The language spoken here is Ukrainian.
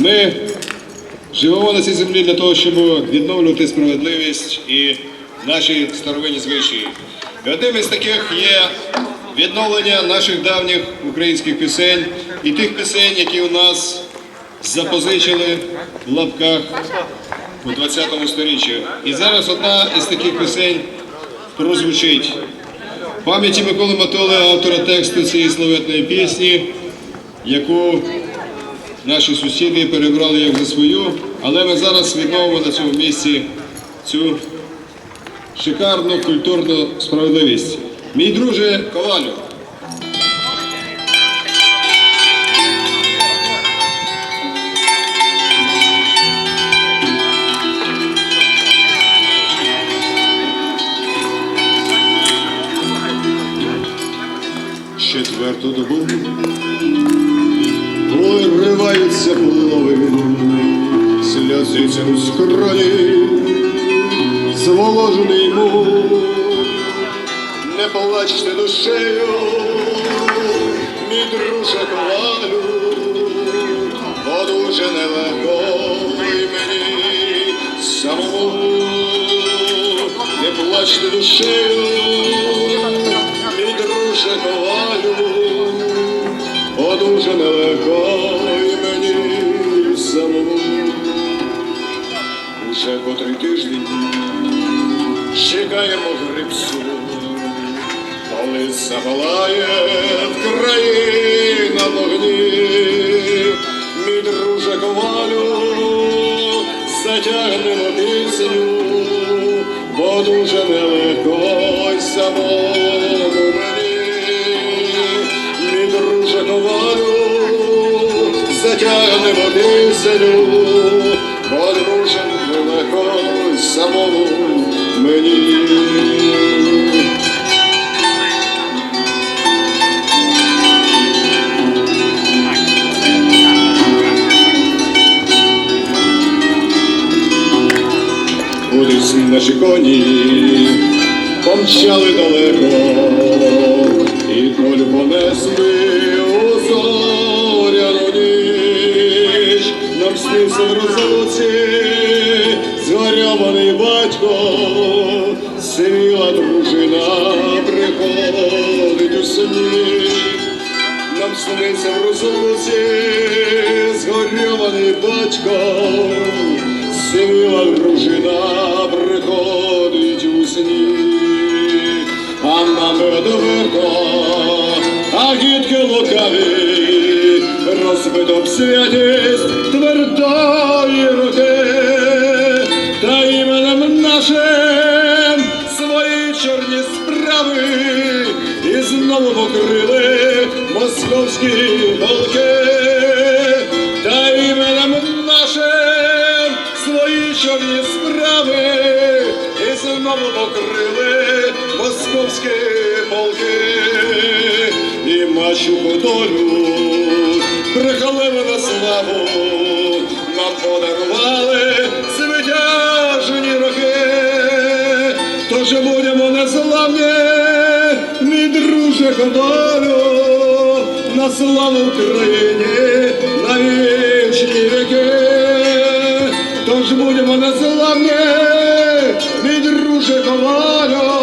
Ми живемо на цій землі для того, щоб відновлювати справедливість і наші старовинні звичаї. І одним із таких є відновлення наших давніх українських пісень і тих пісень, які у нас запозичили в лапках у 20 сторіччі. І зараз одна із таких пісень прозвучить. Пам'яті Миколи Матоли, автора тексту цієї славетної пісні, яку наші сусіди перебрали як за свою, але ми зараз відновимо на цьому місці цю шикарну культурну справедливість. Мій друже Ковалю. Четверту добу вириваються половини, сльозиться у скроні, зволожений му, не плачте душею, мій друже ковалю, бо дуже нелегко й мені самому, не плачте душею, мій друже ковалю, бо дуже нелегко чекаємо грипсу, коли запалає країна вогні, мій друже ковалю, затягнемо пісню, бо дуже нелегко й самому мені, мій друже ковалю, затягнемо пісню, бо друже нелегко й самому мені. Кудись наші коні помчали далеко, і долю понесли у зоряну ніч. Нам снився в розлуці сивіла дружина приходить у сні. Нам сниться в розлуці згорьований батько, сивіла дружина приходить у сні, а нами одверто, а гідки лукаві, розбито б святість знову покрили московські полки, та іменем нашим свої чорні справи. І знову покрили московські полки, і мачуху долю прихалили на славу, нам подарували звитяжені роки. Тож будемо незламні, друже ковалю, на славу Україні на вічні віки. Тож будемо незламні, мій друже ковалю,